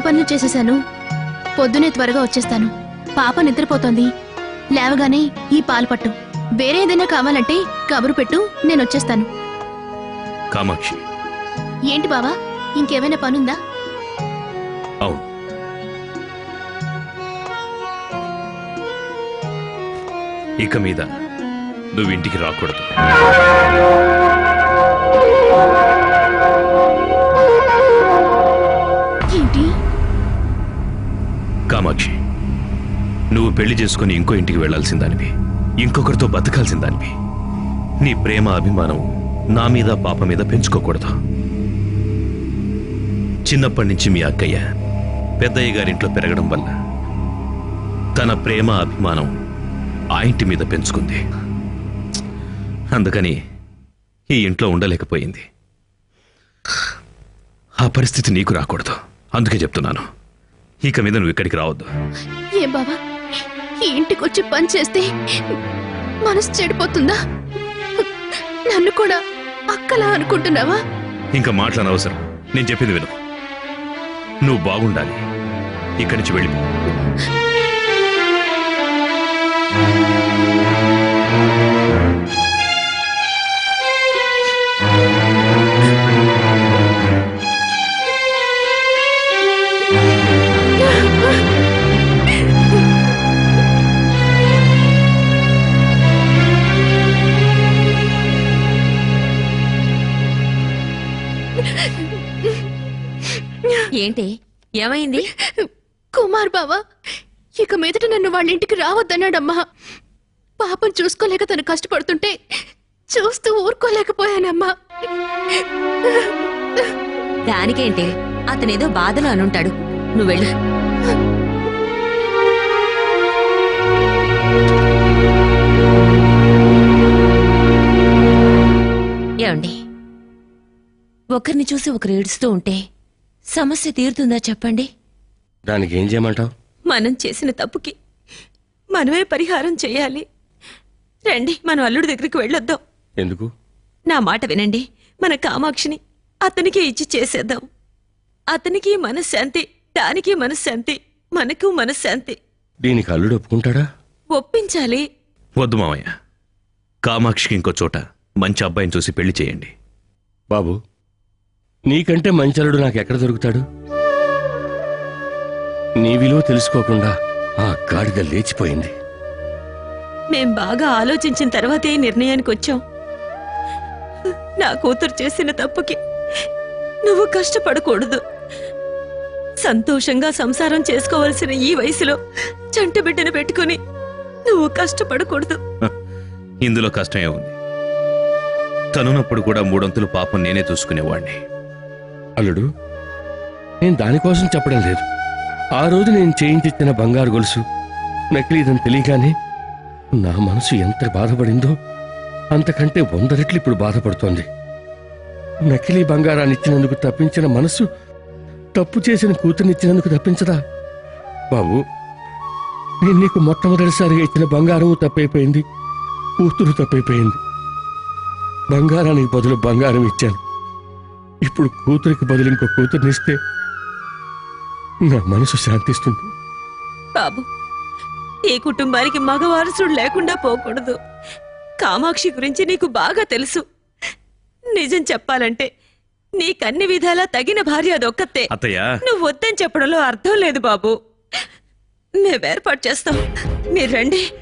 పనులు చేసేసాను. పొద్దునే త్వరగా వచ్చేస్తాను. పాప నిద్రపోతోంది. లేవగానే ఈ పాలు పట్టు. వేరే ఏదైనా కావాలంటే కబురు పెట్టు నేను వచ్చేస్తాను. కామాక్షి. ఏంటి బావా ఇంకేమైనా పనుందా? అవును. ఇక మీద నువ్వు ఇంటికి రాకూడదు. నువ్వు పెళ్ళి చేసుకుని ఇంకో ఇంటికి వెళ్ళాల్సిందానివి ఇంకొకరితో బతకాల్సిందానివి నీ ప్రేమ అభిమానం నా మీద పాప మీద పెంచుకోకూడదు. చిన్నప్పటి నుంచి మీ అక్కయ్య పెద్దయ్య గారింట్లో పెరగడం వల్ల తన ప్రేమ అభిమానం ఆ ఇంటి మీద పెంచుకుంది. అందుకని ఈ ఇంట్లో ఉండలేకపోయింది. ఆ పరిస్థితి నీకు రాకూడదు. అందుకే చెప్తున్నాను. ఇక మీద నువ్వు ఇక్కడికి రావద్దు. ఏం బాబా? ఈ పని చేస్తే మనసు చెడిపోతుందా? నన్ను కూడా అక్కలా అనుకుంటున్నావా? ఇంకా మాట్లాడనవసరం. నేను చెప్పింది విను. నువ్వు బాగుండాలి. ఇక్కడి నుంచి వెళ్ళిపో. ఏంటి? ఏమైంది? కుమార్ బావా ఇక మీదట నన్ను వాళ్ళ ఇంటికి రావద్దన్నాడమ్మా. పాపం చూసుకోలేక తను కష్టపడుతుంటే చూస్తూ ఊరుకోలేకపోయానమ్మా. దానికేంటి? అతనేదో బాధలో అనుంటాడు. నువ్వు వెళ్ళు. ఏమండి? ఒకరిని చూసి ఒకరు ఏడుస్తూ ఉంటే సమస్య తీరుతుందా చెప్పండి. దానికి ఏం చేయమంటావు? మనం చేసిన తప్పుకి మనమే పరిహారం చేయాలి. రండి మనం అల్లుడి దగ్గరికి వెళ్ళొద్దాం. ఎందుకు? నా మాట వినండి. మన కామాక్షిని అతనికి ఇచ్చి చేసేద్దాం. అతనికి మనశ్శాంతి దానికి మనశ్శాంతి మనకు మనశ్శాంతి. దీనికి అల్లుడు ఒప్పుకుంటాడా? ఒప్పించాలి. వద్దు మావయ్య కామాక్షికి ఇంకో చోట మంచి అబ్బాయిని చూసి పెళ్ళి చేయండి. బాబు నీకంటే మంచి అల్లుడు నాకు ఎక్కడ దొరుకుతాడు? నీ విలువ తెలుసుకోకుండా ఆ గాడిద లేచిపోయింది. మేం బాగా ఆలోచించిన తర్వాతే ఈ నిర్ణయానికి వచ్చాం. నా కూతురు చేసిన తప్పుకి నువ్వు కష్టపడకూడదు. సంతోషంగా సంసారం చేసుకోవలసిన ఈ వయసులో చంటి బిడ్డను పెట్టుకుని నువ్వు కష్టపడకూడదు. ఇందులో కష్టమే ఉంది. తనున్నప్పుడు కూడా మూడొంతులు పాపం నేనే చూసుకునేవాణ్ణి. అల్లుడు నేను దానికోసం చెప్పడం లేదు. ఆ రోజు నేను చేయించిన బంగారు గొలుసు నకిలీదని తెలియగానే నా మనసు ఎంత బాధపడిందో అంతకంటే వంద రెట్లు ఇప్పుడు బాధపడుతోంది. నకిలీ బంగారాన్ని ఇచ్చినందుకు తప్పించిన మనసు తప్పు చేసిన కూతుర్నిచ్చినందుకు తప్పించదా? బాబు నేను నీకు మొట్టమొదటిసారిగా ఇచ్చిన బంగారం తప్పైపోయింది కూతురు తప్పైపోయింది. బంగారానికి బదులు బంగారం ఇచ్చాను. ఇప్పుడు కూతురికి బదులు ఇంకో కూతుర్నిస్తే నా మనసు శాంతిస్తుంది. బాబు ఈ కుటుంబానికి మగవారసుడు లేకుండా పోకూడదు. కామాక్షి గురించి నీకు బాగా తెలుసు. నిజం చెప్పాలంటే నీకన్ని విధాలా తగిన భార్య అదొక్కతే. అత్తయ్య. నువ్వు వద్దని చెప్పడంలో అర్థం లేదు బాబు. మేము ఏర్పాటు చేస్తాం. మీరు రండి.